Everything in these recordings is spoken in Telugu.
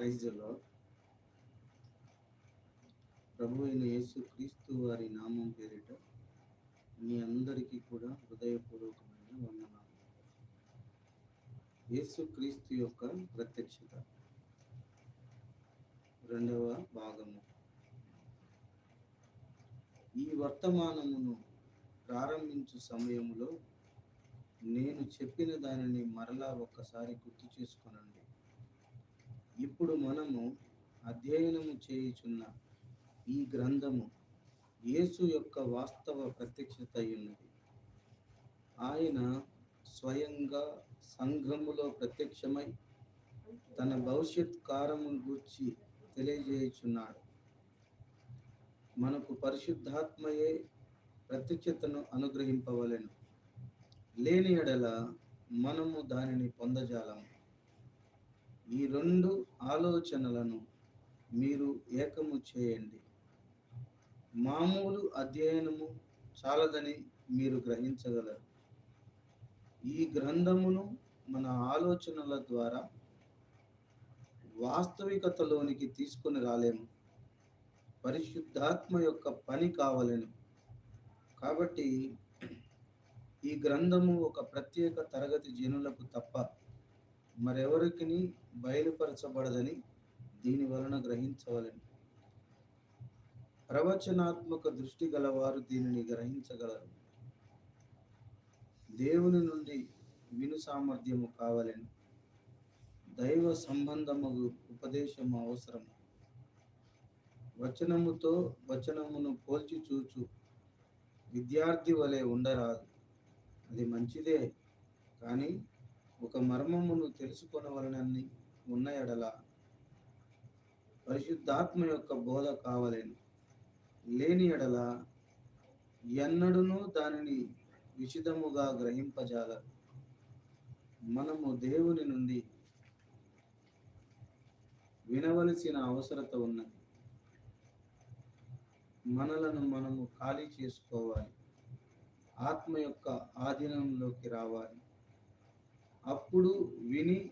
ప్రైజ్లో ప్రభు అయిన యేసు క్రీస్తు వారి నామం పేరిట మీ అందరికీ కూడా హృదయపూర్వకమైన వందనాలు. యేసు క్రీస్తు యొక్క ప్రత్యక్షత. రెండవ భాగము. ఈ వర్తమానమును ప్రారంభించు సమయంలో నేను చెప్పిన దానిని మరలా ఒక్కసారి గుర్తు చేసుకొనండి. ఇప్పుడు మనము అధ్యయనము చేయుచున్న ఈ గ్రంథము యేసు యొక్క వాస్తవ ప్రత్యక్షత ఉన్నది ఆయన స్వయంగా సంఘములో ప్రత్యక్షమై తన భవిష్యత్ కారము గూర్చి తెలియజేయుచున్నాడు. మనకు పరిశుద్ధాత్మయే ప్రత్యక్షతను అనుగ్రహింపవలెను. లేని ఎడల మనము దానిని పొందజాలము. ఈ రెండు ఆలోచనలను మీరు ఏకము చేయండి. మామూలు అధ్యయనము చాలదని మీరు గ్రహించగలరు. ఈ గ్రంథమును మన ఆలోచనల ద్వారా వాస్తవికతలోనికి తీసుకుని రాలేము. పరిశుద్ధాత్మ యొక్క పని కావలేను. కాబట్టి ఈ గ్రంథము ఒక ప్రత్యేక తరగతి జనులకు తప్ప మరెవరికి బయలుపరచబడదని దీని వలన గ్రహించవలని. ప్రవచనాత్మక దృష్టి గలవారు దీనిని గ్రహించగలరు. దేవుని నుండి విను సామర్థ్యము కావాలని. దైవ సంబంధము ఉపదేశము అవసరము. వచనముతో వచనమును పోల్చి చూచు. విద్యార్థి వలె ఉండరాదు. అది మంచిదే. కానీ ఒక మర్మమును తెలుసుకొనవలనని ఉన్న ఎడల పరిశుద్ధాత్మ యొక్క బోధ కావలేను. లేని ఎడల ఎన్నడూనూ దానిని విచితముగా గ్రహింపజాల. మనము దేవుని నుండి వినవలసిన అవసరత ఉన్నది. మనలను మనము ఖాళీ చేసుకోవాలి. ఆత్మ యొక్క ఆధీనంలోకి రావాలి. అప్పుడు విని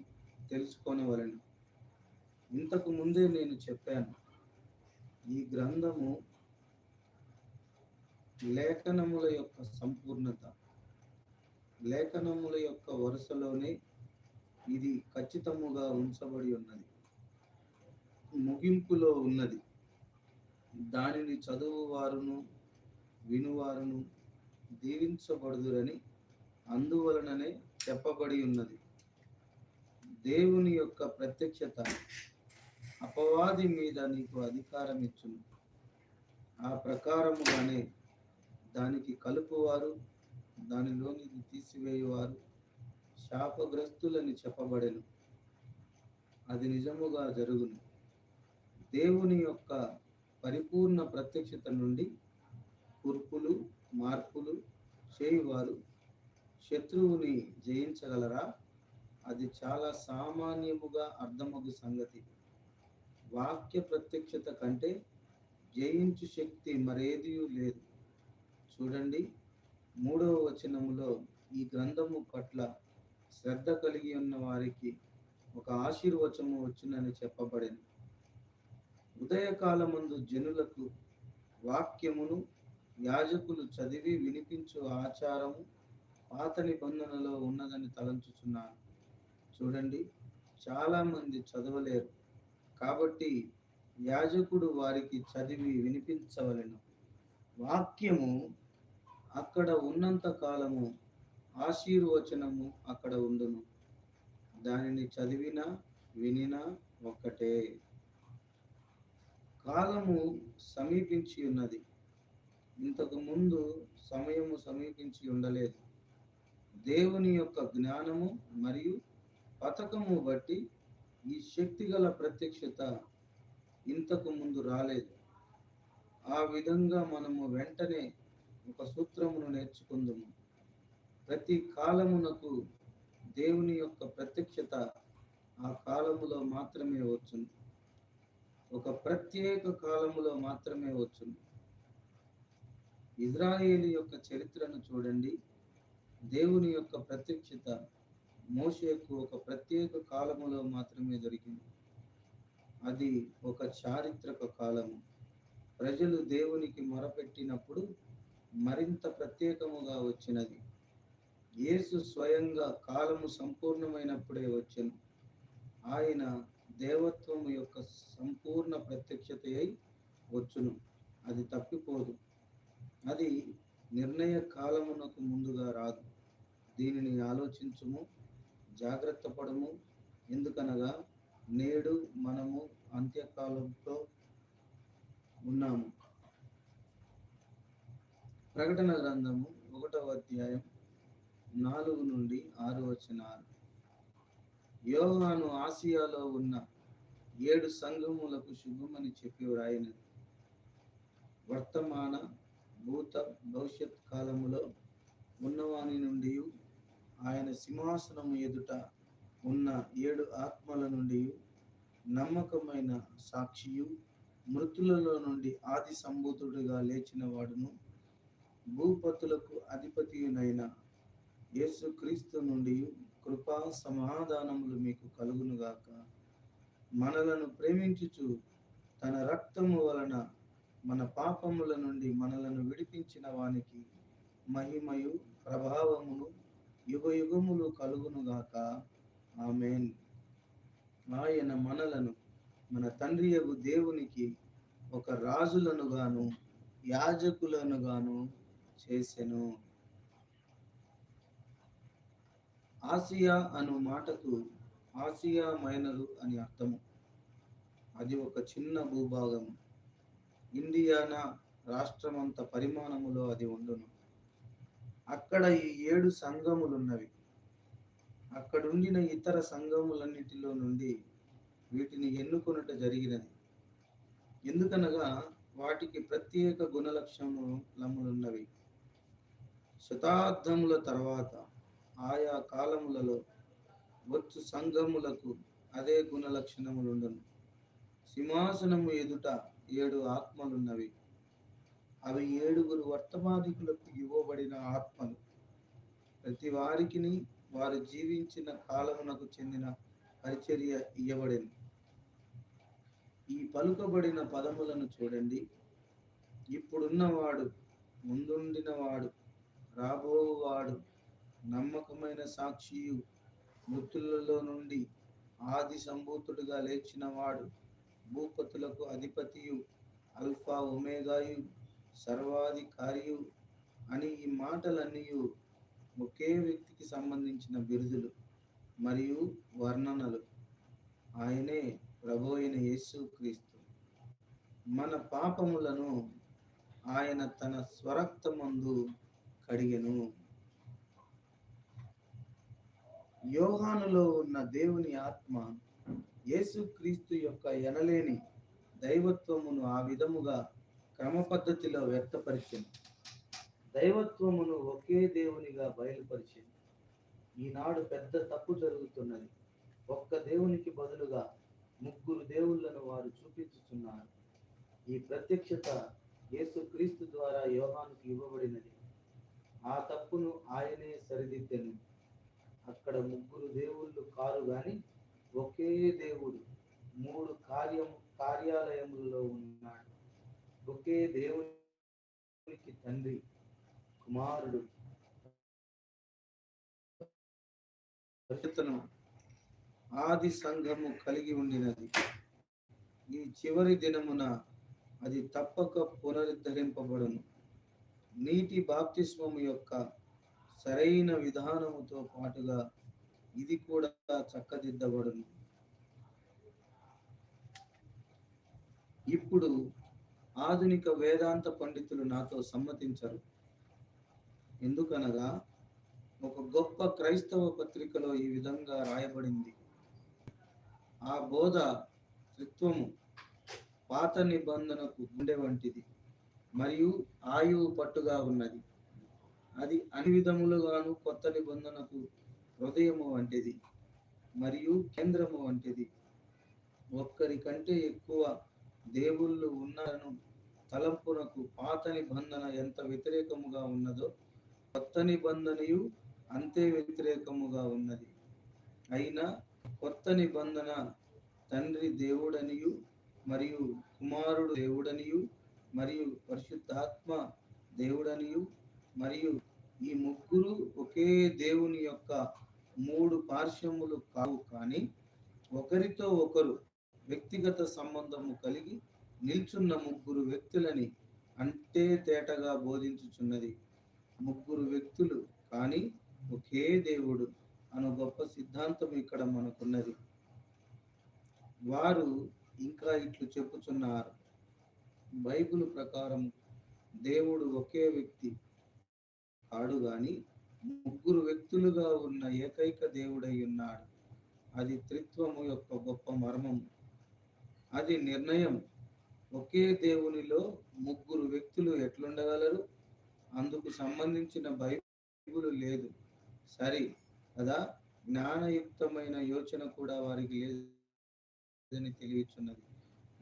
తెలుసుకొనవలను ఇంతకు ముందే నేను చెప్పాను ఈ గ్రంథము లేఖనముల యొక్క సంపూర్ణత. లేఖనముల యొక్క వరుసలోనే ఇది ఖచ్చితముగా ఉంచబడి ఉన్నది. ముగింపులో ఉన్నది. దానిని చదువువారును వినువారును దీవించబడుదురని అందువలననే చెప్పబడి ఉన్నది. దేవుని యొక్క ప్రత్యక్షత అపవాది మీద నీకు అధికారం ఇచ్చును. ఆ ప్రకారముగానే దానికి కలుపువారు దానిలోనికి తీసివేయువారు శాపగ్రస్తులని చెప్పబడెను. అది నిజముగా జరుగును. దేవుని యొక్క పరిపూర్ణ ప్రత్యక్షత నుండి కుర్పులు మార్పులు చేయువారు శత్రువుని జయించగలరా? అది చాలా సామాన్యముగా అర్థమగు సంగతి. వాక్య ప్రత్యక్షత కంటే జయించు శక్తి మరేది లేదు. చూడండి మూడవ వచనములో ఈ గ్రంథము పట్ల శ్రద్ధ కలిగి ఉన్న వారికి ఒక ఆశీర్వచము వచ్చిందని చెప్పబడింది ఉదయకాలమందు జనులకు వాక్యమును యాజకులు చదివి వినిపించు ఆచారము పాత నిబంధనలో ఉన్నదని తలంచుచున్నాను. చూడండి. చాలామంది చదవలేరు. కాబట్టి యాజకుడు వారికి చదివి వినిపించవలెను. వాక్యము అక్కడ ఉన్నంత కాలము ఆశీర్వచనము అక్కడ ఉండును. దానిని చదివినా వినినా ఒక్కటే. కాలము సమీపించి ఉన్నది. ఇంతకు ముందు సమయము సమీపించి ఉండలేదు. దేవుని యొక్క జ్ఞానము మరియు పథకము బట్టి ఈ శక్తిగల ప్రత్యక్షత ఇంతకు ముందు రాలేదు. ఆ విధంగా మనము వెంటనే ఒక సూత్రమును నేర్చుకుందాము. ప్రతి కాలమునకు దేవుని యొక్క ప్రత్యక్షత ఆ కాలములో మాత్రమే వచ్చును. ఒక ప్రత్యేక కాలములో మాత్రమే వచ్చును. ఇజ్రాయేలు యొక్క చరిత్రను చూడండి. దేవుని యొక్క ప్రత్యక్షత మోషేకు ఒక ప్రత్యేక కాలములో మాత్రమే జరిగింది అది ఒక చారిత్రక కాలము. ప్రజలు దేవునికి మొరపెట్టినప్పుడు మరింత ప్రత్యేకముగా వచ్చినది. యేసు స్వయంగా కాలము సంపూర్ణమైనప్పుడే వచ్చను. ఆయన దేవత్వము యొక్క సంపూర్ణ ప్రత్యక్షత అయి వచ్చును. అది తప్పిపోదు. అది నిర్ణయ కాలమునకు ముందుగా రాదు. దీనిని ఆలోచించుము. జాగ్రత్త పడము. ఎందుకనగా నేడు మనము అంత్యకాలంతో ఉన్నాము. ప్రకటన గ్రంథము ఒకటవ అధ్యాయం నాలుగు నుండి ఆరు వచనాలు. యోహాను ఆసియాలో ఉన్న ఏడు సంఘములకు శుభమని చెప్పి వ్రాయినది. వర్తమాన భూత భవిష్యత్ కాలములో ఉన్నవాని నుండి ఆయన సింహాసనము ఎదుట ఉన్న ఏడు ఆత్మల నుండి నమ్మకమైన సాక్షియు మృతులలో నుండి ఆది సంభూతుడుగా లేచిన వాడును. భూపతులకు అధిపతియునైన యేసుక్రీస్తు నుండి కృపా సమాధానములు మీకు కలుగునుగాక. మనలను ప్రేమించుచు తన రక్తము వలన మన పాపముల నుండి మనలను విడిపించిన వానికి మహిమయు ప్రభావమును యుగ యుగములు కలుగునుగాక ఆమెన్. ఆయన మనలను మన తండ్రి యొక్క దేవునికి ఒక రాజులను గాను యాజకులను గాను చేసెను. ఆసియా అను మాటకు ఆసియా మైనరు అని అర్థము. అది ఒక చిన్న భూభాగం ఇండియానా రాష్ట్రమంత పరిమాణములో అది ఉండును. అక్కడ ఈ ఏడు సంఘములున్నవి. అక్కడుండిన ఇతర సంఘములన్నిటిలో నుండి వీటిని ఎన్నుకొనుట జరిగినది. ఎందుకనగా వాటికి ప్రత్యేక గుణలక్షణములున్నవి శతాబ్దముల తర్వాత ఆయా కాలములలో వచ్చు సంఘములకు అదే గుణలక్షణములుండను. సింహాసనము ఎదుట ఏడు ఆత్మలున్నవి. అవి ఏడుగురు వర్తమానికులకు ఇవ్వబడిన ఆత్మలు. ప్రతి వారికి వారు జీవించిన కాలమునకు చెందిన పరిచర్య ఇవ్వబడింది ఈ పలుకబడిన పదములను చూడండి. ఇప్పుడున్నవాడు ముందుండినవాడు రాబోవాడు నమ్మకమైన సాక్షియు మృతులలో నుండి ఆది సంభూతుడుగా లేచినవాడు భూపతులకు అధిపతియు అల్ఫా ఒమేగాయు సర్వాధికారియు అని ఈ మాటలన్నీ ఒకే వ్యక్తికి సంబంధించిన బిరుదులు మరియు వర్ణనలు. ఆయనే ప్రభు అయిన యేసు క్రీస్తు. మన పాపములను ఆయన తన స్వరక్తమందు కడిగెను. యోహానులో ఉన్న దేవుని ఆత్మ యేసుక్రీస్తు యొక్క ఎనలేని దైవత్వమును ఆ విధముగా క్రమ పద్ధతిలో వ్యక్తపరిచింది. దైవత్వమును ఒకే దేవునిగా బయలుపరిచింది. ఈనాడు పెద్ద తప్పు జరుగుతున్నది. ఒక్క దేవునికి బదులుగా ముగ్గురు దేవుళ్ళను వారు చూపించుతున్నారు ఈ ప్రత్యక్షత యేసుక్రీస్తు ద్వారా యోహానికి ఇవ్వబడినది. ఆ తప్పును ఆయనే సరిదిద్దెను. అక్కడ ముగ్గురు దేవుళ్ళు కారు గాని ఒకే దేవుడు మూడు కార్యం కార్యాలయములలో ఉన్నాడు. ఒకే దేవునికి తండ్రి కుమారుడు. పరిస్థితులను ఆది సంఘము కలిగి ఉండినది. ఈ చివరి దినమున అది తప్పక పునరుద్ధరింపబడును. నీటి బాప్తిస్మము యొక్క సరైన విధానముతో పాటుగా ఇది కూడా చక్కదిద్దబడును. ఇప్పుడు ఆధునిక వేదాంత పండితులు నాతో సమ్మతించరు. ఎందుకనగా ఒక గొప్ప క్రైస్తవ పత్రికలో ఈ విధంగా రాయబడింది. ఆ బోధ త్రిత్వము పాత నిబంధనకు గుండె వంటిది మరియు ఆయువు పట్టుగా ఉన్నది. అది అన్ని విధములుగాను కొత్త నిబంధనకు హృదయము వంటిది మరియు కేంద్రము వంటిది. ఒక్కరి కంటే ఎక్కువ దేవుళ్ళు ఉన్నారను తలంపునకు పాత నిబంధన ఎంత వ్యతిరేకముగా ఉన్నదో కొత్త నిబంధనయు అంతే వ్యతిరేకముగా ఉన్నది. అయినా కొత్త నిబంధన తండ్రి దేవుడనియు మరియు కుమారుడు దేవుడనియు మరియు పరిశుద్ధాత్మ దేవుడనియు మరియు ఈ ముగ్గురు ఒకే దేవుని యొక్క మూడు పార్శ్వములు కావు కానీ ఒకరితో ఒకరు వ్యక్తిగత సంబంధము కలిగి నిల్చున్న ముగ్గురు వ్యక్తులని అంటే తేటగా బోధించుచున్నది. ముగ్గురు వ్యక్తులు కానీ ఒకే దేవుడు అను గొప్ప సిద్ధాంతం ఇక్కడ మనకున్నది. వారు ఇంకా ఇట్లు చెప్పుచున్నారు. బైబిల్ ప్రకారం దేవుడు ఒకే వ్యక్తి కాడు గాని ముగ్గురు వ్యక్తులుగా ఉన్న ఏకైక దేవుడై ఉన్నాడు. అది త్రిత్వము యొక్క గొప్ప మర్మము. అది నిర్ణయం ఒకే దేవునిలో ముగ్గురు వ్యక్తులు ఎట్లుండగలరు? అందుకు సంబంధించిన బైబిల్ లేదు. సరే కదా జ్ఞానయుక్తమైన యోచన కూడా వారికి లేదని తెలియచున్నది.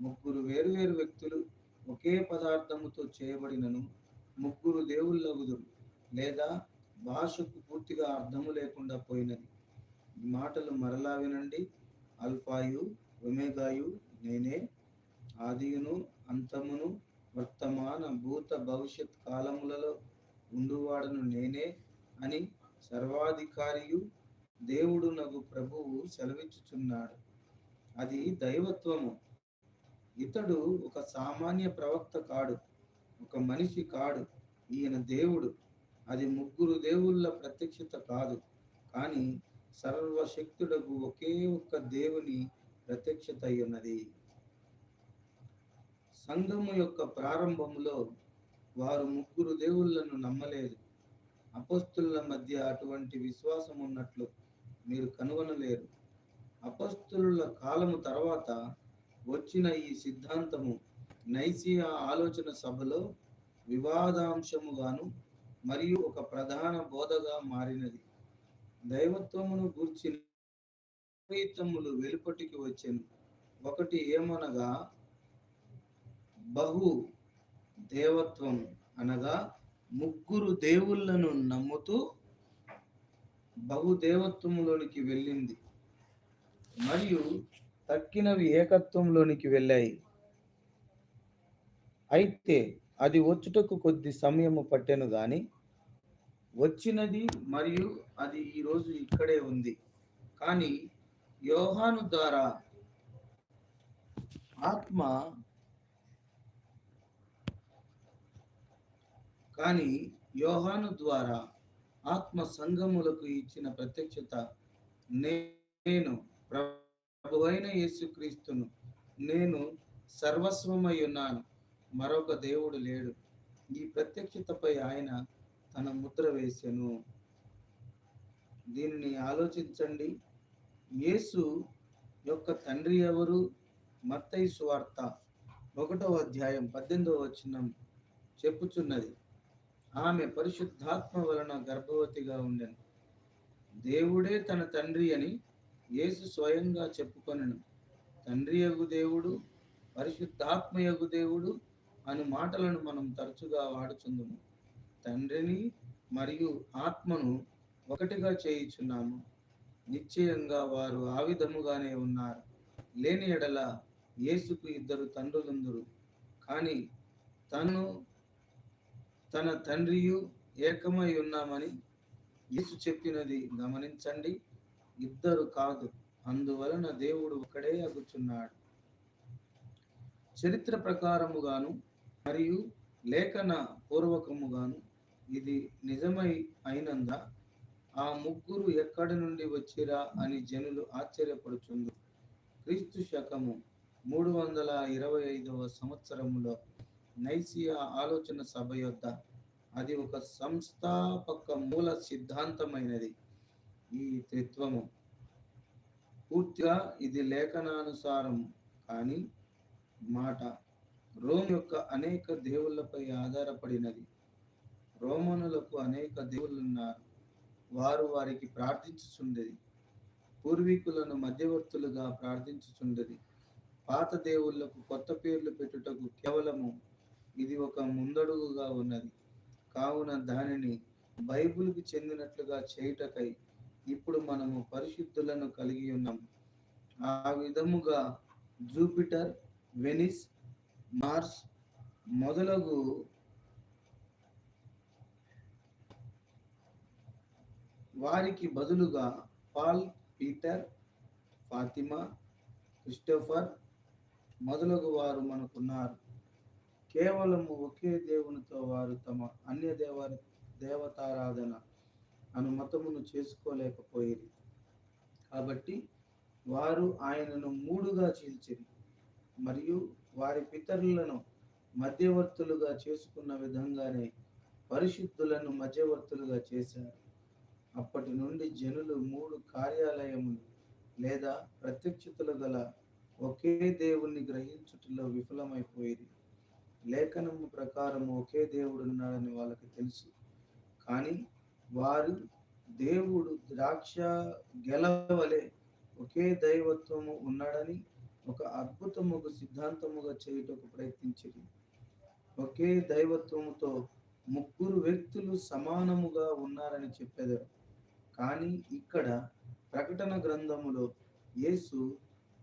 ముగ్గురు వేరువేరు వ్యక్తులు ఒకే పదార్థముతో చేయబడినను ముగ్గురు దేవుళ్ళగుదురు లేదా భాషకు పూర్తిగా అర్థము లేకుండా పోయినది. ఈ మాటలు మరలా వినండి. అల్ఫాయు ఒమేగాయు నేనే ఆదియును అంతమును వర్తమాన భూత భవిష్యత్ కాలములలో ఉండువాడను నేనే అని సర్వాధికారియు దేవుడు నగు ప్రభువు సెలవిచ్చుచున్నాడు. అది దైవత్వము. ఇతడు ఒక సామాన్య ప్రవక్త కాడు ఒక మనిషి కాడు ఈయన దేవుడు. అది ముగ్గురు దేవుళ్ళ ప్రత్యక్షత కాదు కానీ సర్వశక్తుడకు ఒకే ఒక్క దేవుని ప్రత్యక్షత ఉన్నది సంఘము యొక్క ప్రారంభములో వారు ముగ్గురు దేవుళ్ళను నమ్మలేదు. అపస్తుల మధ్య అటువంటి విశ్వాసం ఉన్నట్లు మీరు కనుగొనలేరు. అపస్తుల కాలము తర్వాత వచ్చిన ఈ సిద్ధాంతము నైసియా ఆలోచన సభలో వివాదాంశముగాను మరియు ఒక ప్రధాన బోధగా మారినది. దైవత్వమును గూర్చిన విపరీతములు వెలుపటికి వచ్చాను. ఒకటి ఏమనగా బహు దేవత్వం అనగా ముగ్గురు దేవుళ్ళను నమ్ముతూ బహుదేవత్వములోనికి వెళ్ళింది. మరియు తక్కినవి ఏకత్వంలోనికి వెళ్ళాయి. అయితే అది వచ్చుటకు కొద్ది సమయము పట్టెను గాని వచ్చినది మరియు అది ఈరోజు ఇక్కడే ఉంది. కానీ యోహాను ద్వారా ఆత్మ కానీ యోహాను ద్వారా ఆత్మ సంఘములకు ఇచ్చిన ప్రత్యక్షత నేను ప్రభువైన యేసుక్రీస్తును. నేను సర్వస్వమై ఉన్నాను. మరొక దేవుడు లేడు. ఈ ప్రత్యక్షతపై ఆయన తన ముద్ర వేసెను. దీనిని ఆలోచించండి. యేసు యొక్క తండ్రి ఎవరు? మత్తయి సువార్త ఒకటవ అధ్యాయం పద్దెనిమిదవ వచనం చెప్పుచున్నది. ఆమె పరిశుద్ధాత్మ వలన గర్భవతిగా ఉండెను. దేవుడే తన తండ్రి అని యేసు స్వయంగా చెప్పుకొనెను. తండ్రి యగు దేవుడు పరిశుద్ధాత్మ యగు దేవుడు అను మాటలను మనం తరచుగా వాడుచుందుము. తండ్రిని మరియు ఆత్మను ఒకటిగా చేయుచున్నాము. నిశ్చయంగా వారు ఆ విధముగానే ఉన్నారు. లేని ఎడల యేసుకు ఇద్దరు తండ్రులుందరు. కానీ తను తన తండ్రియు ఏకమై ఉన్నామని యేసు చెప్పినది గమనించండి. ఇద్దరు కాదు అందువలన దేవుడు ఒకడే అగుచున్నాడు. చరిత్ర ప్రకారముగాను మరియు లేఖన పూర్వకముగాను ఇది నిజమై అయినంద? ఆ ముగ్గురు ఎక్కడి నుండి వచ్చిరా అని జనులు ఆశ్చర్యపడుచుండు క్రీస్తు శకము మూడు వందల ఇరవై ఐదవ సంవత్సరములో నైసియా ఆలోచన సభ యొద్ద. అది ఒక సంస్థాపక మూల సిద్ధాంతమైనది. ఈ త్రిత్వము. పూర్తిగా ఇది లేఖనానుసారం కానీ మాట. రోమ్ యొక్క అనేక దేవుళ్ళపై ఆధారపడినది. రోమనులకు అనేక దేవుళ్ళున్నారు. వారు వారికి ప్రార్థించుచుండేది. పూర్వీకులను మధ్యవర్తులుగా ప్రార్థించుచుండేది. పాత దేవుళ్ళకు కొత్త పేర్లు పెట్టుటకు కేవలము ఇది ఒక ముందడుగుగా ఉన్నది. కావున దానిని బైబిల్కి చెందినట్లుగా చేయుటకై ఇప్పుడు మనము పరిశుద్ధులను కలిగి ఉన్నాం. ఆ విధముగా జూపిటర్ వెనిస్ మార్స్ మొదలగు వారికి బదులుగా పాల్ పీటర్ ఫాతిమా క్రిస్టోఫర్ మొదలగు వారు మనకున్నారు. కేవలము ఒకే దేవునితో వారు తమ అన్య దేవ దేవతారాధన అను మతమును చేసుకోలేకపోయేది కాబట్టి వారు ఆయనను మూడుగా చీల్చిరి. మరియు వారి పితరులను మధ్యవర్తులుగా చేసుకున్న విధంగానే పరిశుద్ధులను మధ్యవర్తులుగా చేశారు. అప్పటి నుండి జనులు మూడు కార్యాలయములు లేదా ప్రత్యక్షతలు గల ఒకే దేవుణ్ణి గ్రహించుటలో విఫలమైపోయేది లేఖనము ప్రకారం ఒకే దేవుడు ఉన్నాడని వాళ్ళకి తెలుసు. కానీ వారు దేవుడు ద్రాక్ష గెలవలే ఒకే దైవత్వము ఉన్నాడని ఒక అద్భుతముకు సిద్ధాంతముగా చేయుటకు ప్రయత్నించింది ఒకే దైవత్వముతో ముగ్గురు వ్యక్తులు సమానముగా ఉన్నారని చెప్పేదారు. కానీ ఇక్కడ ప్రకటన గ్రంథములో యేసు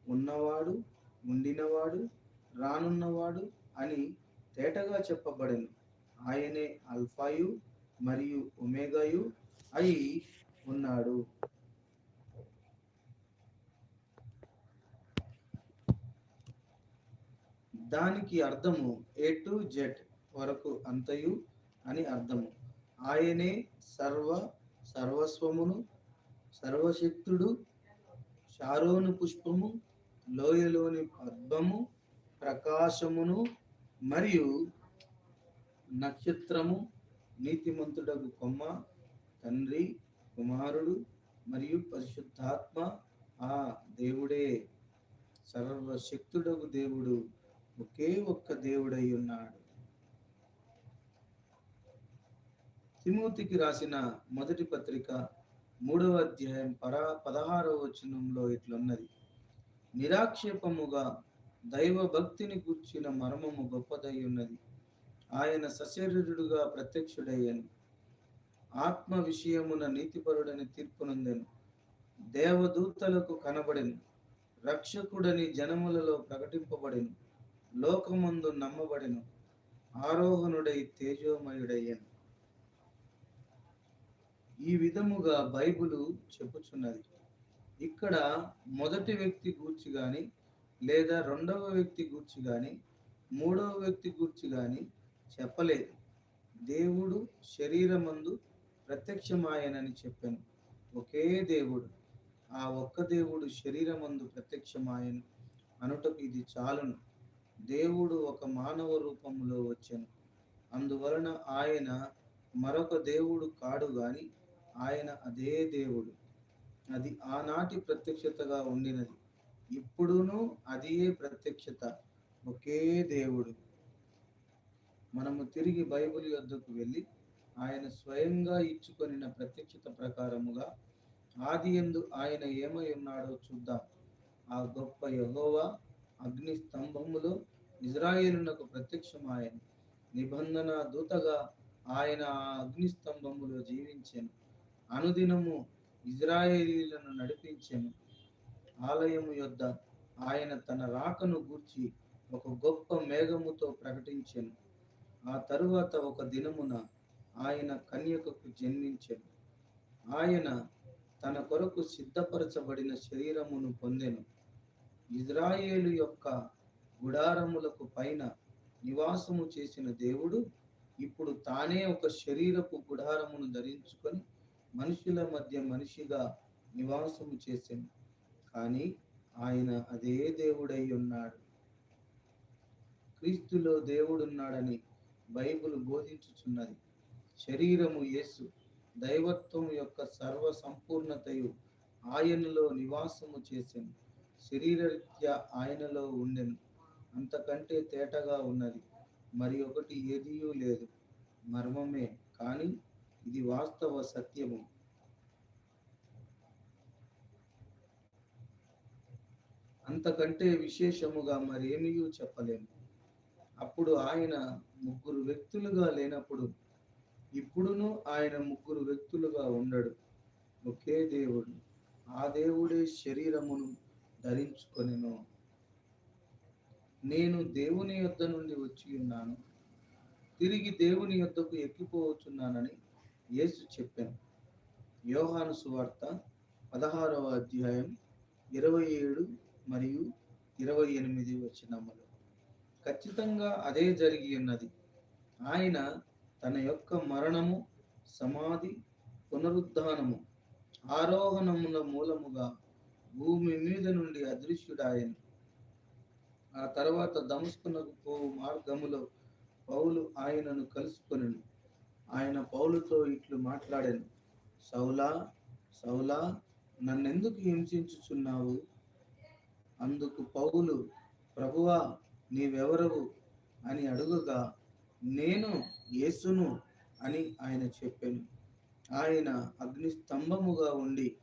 ఉన్నవాడు ఉండినవాడు రానున్నవాడు అని తేటగా చెప్పబడింది. ఆయనే అల్ఫాయు మరియు ఒమేగాయు అయి ఉన్నాడు. దానికి అర్థము ఏ టు జెడ్ వరకు అంతయు అని అర్థము. ఆయనే సర్వ సర్వస్వమును సర్వశక్తుడు షారోను పుష్పము లోయలోని పద్మము ప్రకాశమును మరియు నక్షత్రము నీతిమంతుడకు కొమ్మ తండ్రి కుమారుడు మరియు పరిశుద్ధాత్మ ఆ దేవుడే. సర్వశక్తుడకు దేవుడు ఒకే ఒక్క దేవుడై ఉన్నాడు. తిమోతికి రాసిన మొదటి పత్రిక మూడవ అధ్యాయం పరా పదహారవ వచనంలో ఇట్లున్నది. నిరాక్షేపముగా దైవ భక్తిని కూర్చిన మర్మము గొప్పదై ఉన్నది ఆయన సశరీరుడుగా ప్రత్యక్షుడయ్యను. ఆత్మ విషయమున నీతిపరుడని తీర్పునందెను. దేవదూతలకు కనబడెను. రక్షకుడని జనములలో ప్రకటింపబడెను. లోకమందు నమ్మబడెను. ఆరోహణుడై తేజోమయుడయ్యను. ఈ విధముగా బైబులు చెప్పుచున్నది. ఇక్కడ మొదటి వ్యక్తి గూర్చి గాని లేదా రెండవ వ్యక్తి గూర్చి కానీ మూడవ వ్యక్తి గూర్చి కానీ చెప్పలేదు. దేవుడు శరీరమందు ప్రత్యక్షమాయనని చెప్పాను. ఒకే దేవుడు. ఆ ఒక్క దేవుడు శరీరమందు ప్రత్యక్షమాయను అనుటకు ఇది చాలును. దేవుడు ఒక మానవ రూపంలో వచ్చాను. అందువలన ఆయన మరొక దేవుడు కాడు గాని ఆయన అదే దేవుడు. అది ఆనాటి ప్రత్యక్షతగా ఉండినది. ఇప్పుడును అదే ప్రత్యక్షత ఒకే దేవుడు. మనము తిరిగి బైబిల్ యొద్దకు వెళ్ళి ఆయన స్వయంగా ఇచ్చుకొనిన ప్రత్యక్షత ప్రకారముగా ఆది ఎందు ఆయన ఏమై ఉన్నాడో చూద్దాం. ఆ గొప్ప యహోవా అగ్ని స్తంభములో ఇజ్రాయేలునకు ప్రత్యక్షమాయను నిబంధన దూతగా ఆయన ఆ అగ్ని స్తంభములో జీవించాను. అనుదినము ఇజ్రాయేలీలను నడిపించాను. ఆలయము యొద్ద ఆయన తన రాకను గూర్చి ఒక గొప్ప మేఘముతో ప్రకటించెను. ఆ తరువాత ఒక దినమున ఆయన కన్యకకు జన్మించెను. ఆయన తన కొరకు సిద్ధపరచబడిన శరీరమును పొందెను. ఇజ్రాయేలు యొక్క గుడారములకు పైన నివాసము చేసిన దేవుడు ఇప్పుడు తానే ఒక శరీరపు గుడారమును ధరించుకొని మనుషుల మధ్య మనిషిగా నివాసము చేశాను కానీ ఆయన అదే దేవుడై ఉన్నాడు. క్రీస్తులో దేవుడున్నాడని బైబిల్ బోధించుచున్నది. శరీరము యేసు దైవత్వం యొక్క సర్వ సంపూర్ణతయు ఆయనలో నివాసము చేశాను శరీరరీత్యా ఆయనలో ఉండెను. అంతకంటే తేటగా ఉన్నది. మరి ఒకటి ఏదియూ లేదు. మర్మమే. కానీ ఇది వాస్తవ సత్యము. అంతకంటే విశేషముగా మరేమీ చెప్పలేము. అప్పుడు ఆయన ముగ్గురు వ్యక్తులుగా లేనప్పుడు ఇప్పుడును ఆయన ముగ్గురు వ్యక్తులుగా ఉండడు. ఒకే దేవుడు. ఆ దేవుడే శరీరమును ధరించుకొనెను. నేను దేవుని యొద్ద నుండి వచ్చి ఉన్నాను. తిరిగి దేవుని యొద్దకు ఎక్కిపోవచ్చున్నానని యేసు చెప్పాను. యోహాను సువార్త పదహారవ అధ్యాయం ఇరవై ఏడు మరియు ఇరవై ఎనిమిది వచ్చినములు ఖచ్చితంగా అదే జరిగి ఉన్నది. ఆయన తన యొక్క మరణము సమాధి పునరుద్ధానము ఆరోహణముల మూలముగా భూమి మీద నుండి అదృశ్యుడాయను. ఆ తర్వాత దమస్కునకు పోవు మార్గములో పౌలు ఆయనను కలుసుకొనెను. ఆయన పౌలుతో ఇట్లు మాట్లాడాను. సౌలా సౌలా నన్నెందుకు హింసించుచున్నావు? అందుకు పౌలు ప్రభువా నీవెవరవు? అని అడుగుగా నేను యేసును అని ఆయన చెప్పాను. ఆయన అగ్ని స్తంభముగా ఉండి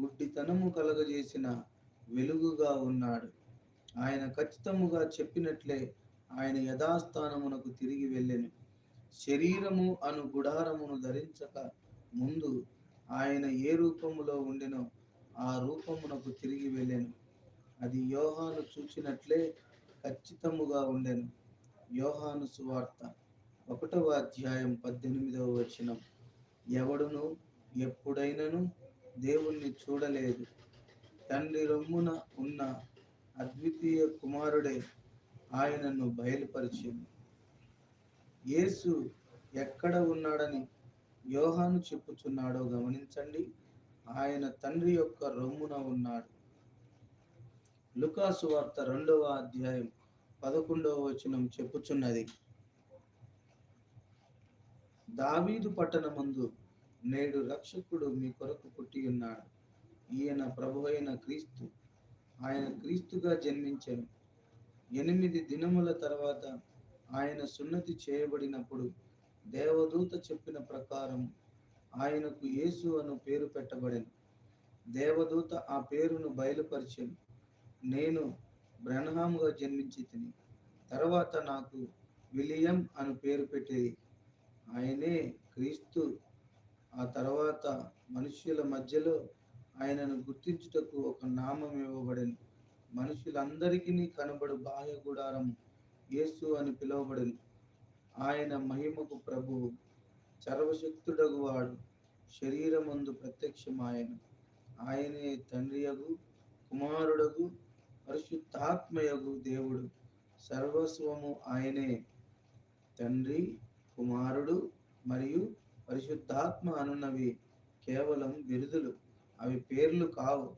గుడ్డితనము కలగజేసిన వెలుగుగా ఉన్నాడు. ఆయన ఖచ్చితముగా చెప్పినట్లే ఆయన యథాస్థానమునకు తిరిగి వెళ్ళెను. శరీరము అను గుడారమును ధరించక ముందు ఆయన ఏ రూపములో ఉండినో ఆ రూపమునకు తిరిగి వెళ్ళెను. అది యోహాను చూచినట్లే ఖచ్చితముగా ఉండెను. యోహాను సువార్త ఒకటవ అధ్యాయం పద్దెనిమిదవ వచనం. ఎవడును ఎప్పుడైనను దేవుణ్ణి చూడలేదు. తండ్రి రొమ్మున ఉన్న అద్వితీయ కుమారుడే ఆయనను బయలుపరిచింది యేసు ఎక్కడ ఉన్నాడని యోహాను చెప్పుచున్నాడో గమనించండి. ఆయన తండ్రి యొక్క రొమ్మున ఉన్నాడు. లుకాసు వార్త రెండవ అధ్యాయం పదకొండవ వచనం చెప్పుచున్నది. దావీదు పట్టణమందు నేడు రక్షకుడు మీ కొరకు పుట్టి ఉన్నాడు. ఈయన ప్రభు అయిన క్రీస్తు ఆయన క్రీస్తుగా జన్మించాను. ఎనిమిది దినముల తర్వాత ఆయన సున్నతి చేయబడినప్పుడు దేవదూత చెప్పిన ప్రకారం ఆయనకు యేసు అను పేరు పెట్టబడెను. దేవదూత ఆ పేరును బయలుపరిచాను. నేను బ్రహ్నాముగా జన్మించి తిని తర్వాత నాకు విలియం అని పేరు పెట్టేది. ఆయనే క్రీస్తు. ఆ తర్వాత మనుష్యుల మధ్యలో ఆయనను గుర్తించుటకు ఒక నామం ఇవ్వబడెను. మనుషులందరికీ కనబడు బాహ్య గుడారం యేసు అని పిలువబడెను. ఆయన మహిమకు ప్రభువు సర్వశక్తుడగు వాడు శరీరమందు ప్రత్యక్షమాయను ఆయనే తండ్రియగు కుమారుడగు పరిశుద్ధాత్మయగు దేవుడు సర్వస్వము ఆయనే. తండ్రి కుమారుడు మరియు పరిశుద్ధాత్మ అనున్నవి కేవలం బిరుదులు అవి పేర్లు కావు.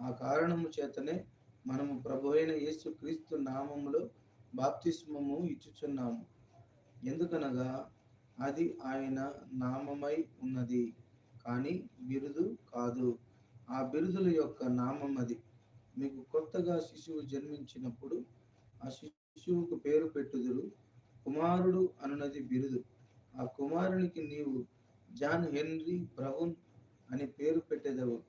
ఆ కారణము చేతనే మనము ప్రభు అయిన యేసు క్రీస్తు నామములో బాప్తిస్మము ఇచ్చుచున్నాము. ఎందుకనగా అది ఆయన నామమై ఉన్నది కానీ బిరుదు కాదు. ఆ బిరుదుల యొక్క నామం అది. మీకు కొత్తగా శిశువు జన్మించినప్పుడు ఆ శిశువుకు పేరు పెట్టుదురు కుమారుడు అనున్నది బిరుదు. ఆ కుమారునికి నీవు జాన్ హెన్రీ బ్రహున్ అని పేరు పెట్టెదవు.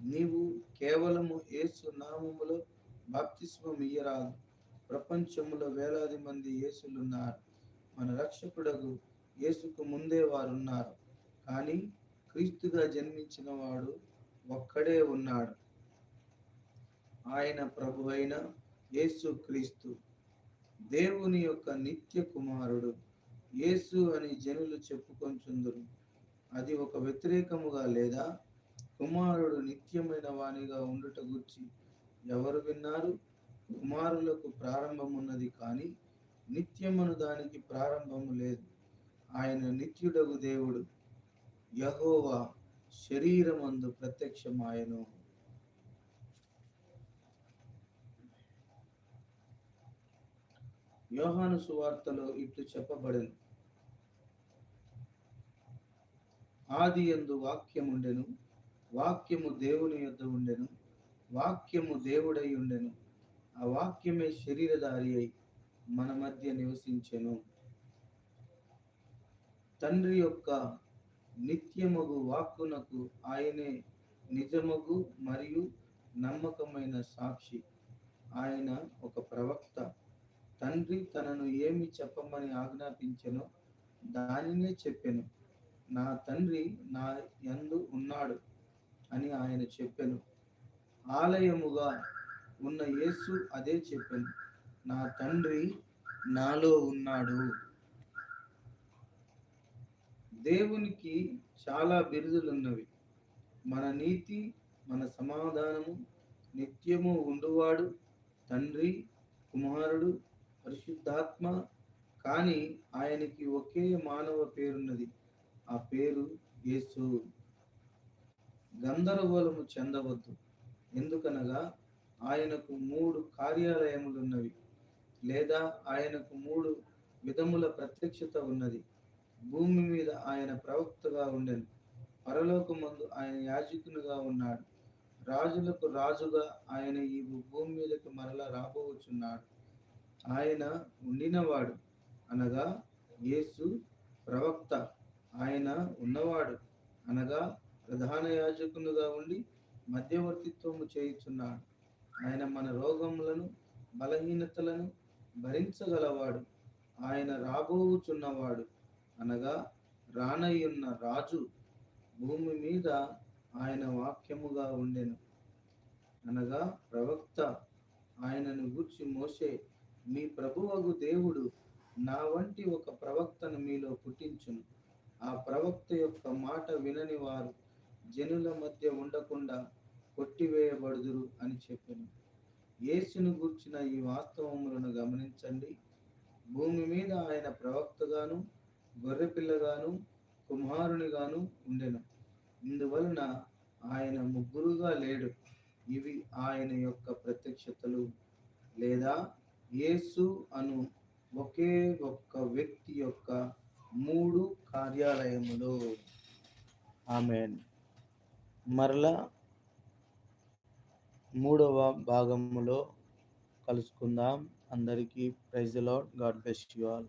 నీవు కేవలము యేసు నామములో బాప్తిస్మం ఇయ్యరాదు ప్రపంచంలో వేలాది మంది యేసులున్నారు. మన రక్షకుడకు యేసుకు ముందే వారున్నారు. కానీ క్రీస్తుగా జన్మించిన వాడు ఒక్కడే ఉన్నాడు. ఆయన ప్రభు అయిన యేసు క్రీస్తు దేవుని యొక్క నిత్య కుమారుడు యేసు అని జనులు చెప్పుకొంచుందరు. అది ఒక వ్యతిరేకముగా లేదా? కుమారుడు నిత్యమైన వాణిగా ఉండుట గుర్చి ఎవరు విన్నారు? కుమారులకు ప్రారంభమున్నది కానీ నిత్యమును దానికి ప్రారంభము లేదు. ఆయన నిత్యుడగు దేవుడు. యహోవా శరీరమందు ప్రత్యక్షమాయను. యోహాను సువార్తలో ఇట్లు చెప్పబడెను. ఆది ఎందు వాక్యముండెను వాక్యము దేవుని యొద్ద ఉండెను. వాక్యము దేవుడై ఉండెను. ఆ వాక్యమే శరీరధారి అయి మన మధ్య నివసించెను. తండ్రి యొక్క నిత్యమగు వాక్కునకు ఆయనే నిజమగు మరియు నమ్మకమైన సాక్షి. ఆయన ఒక ప్రవక్త. తండ్రి తనను ఏమి చెప్పమని ఆజ్ఞాపించెనో దానినే చెప్పాను. నా తండ్రి నా యందు ఉన్నాడు అని ఆయన చెప్పాను. ఆలయముగా ఉన్న యేసు అదే చెప్పాను. నా తండ్రి నాలో ఉన్నాడు. దేవునికి చాలా బిరుదులున్నవి. మన నీతి మన సమాధానము నిత్యము ఉండువాడు తండ్రి కుమారుడు పరిశుద్ధాత్మ కానీ ఆయనకి ఒకే మానవ పేరున్నది. ఆ పేరు యేసు. గందరగోళము చెందవద్దు. ఎందుకనగా ఆయనకు మూడు కార్యాలయములున్నవి లేదా ఆయనకు మూడు విధముల ప్రత్యక్షత ఉన్నది. భూమి మీద ఆయన ప్రవక్తగా ఉండెను. పరలోకమందు ఆయన యాజకునిగా ఉన్నాడు. రాజులకు రాజుగా ఆయన ఈ భూమి మీదకి మరలా రాబోచున్నాడు. ఆయన ఉండినవాడు అనగా యేసు ప్రవక్త. ఆయన ఉన్నవాడు అనగా ప్రధాన యాజకునుగా ఉండి మధ్యవర్తిత్వము చేయుచున్నాడు. ఆయన మన రోగములను బలహీనతలను భరించగలవాడు. ఆయన రాబోచున్నవాడు అనగా రానయ్యున్న రాజు భూమి మీద ఆయన వాక్యముగా ఉండెను. అనగా ప్రవక్త ఆయనను గూర్చి మోసే మీ ప్రభువగు దేవుడు నా వంటి ఒక ప్రవక్తను మీలో పుట్టించును. ఆ ప్రవక్త యొక్క మాట వినని వారు జనుల మధ్య ఉండకుండా కొట్టివేయబడుదురు అని చెప్పాను. యేసును గూర్చిన ఈ వాస్తవములను గమనించండి. భూమి మీద ఆయన ప్రవక్తగాను గొర్రెపిల్లగాను కుమారునిగాను ఉండెను. ఇందువలన ఆయన ముగ్గురుగా లేడు. ఇవి ఆయన యొక్క ప్రత్యక్షతలు లేదా యేసు అను ఒకే ఒక్క వ్యక్తి యొక్క మూడు కార్యాలయములు. ఆమె మరలా మూడవ భాగములో కలుసుకుందాం. అందరికీ ప్రైజ్ లాడ్ గాడ్ బెస్ట్ యు ఆల్.